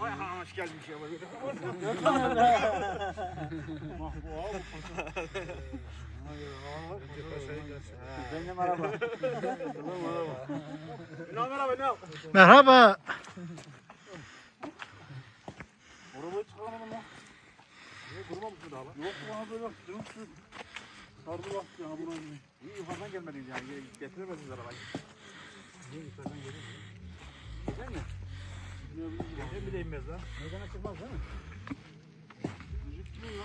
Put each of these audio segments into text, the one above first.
Ay ha hoş gelmiş ya. Benim araba. Ne merhaba? Merhaba. Arabayı çıkaramadım lan. Niye durmamış mı daha lan? Yok bana böyle dönüp sürüp. Sardı bak ya. İyi yukarıdan gelmediniz yani. Getiremediniz arabayı. Niye yukarıdan geliyor? Ne bileyim ben lan. Meydana çıkmaz değil mi? Müzik kimin ya?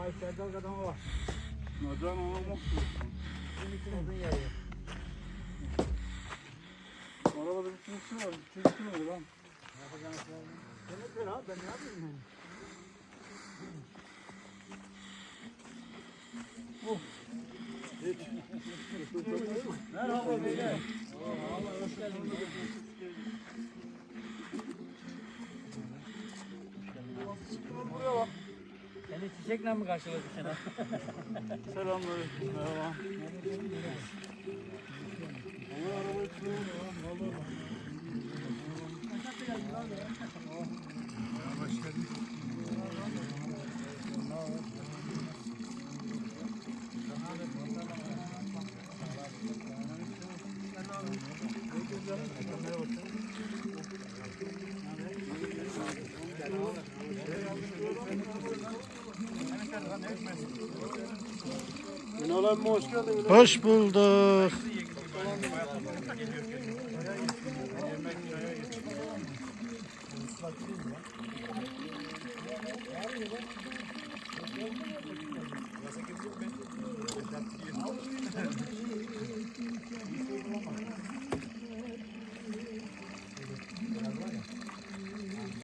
Ay Serdal kadama. Neden olmaz? Senin için odun yayıyor. Arabada bir kimse var. Bir var lan. Ne abi ben ne yapayım yani? Merhaba beyler. Buraya bak. Seni çiçekle mi karşıladık sana? Selamünaleyküm. Merhaba. Allah arabayı çıkarıyor ya. Vallahi. Ünal abi hoş geldin. Hoş bulduk. Yemek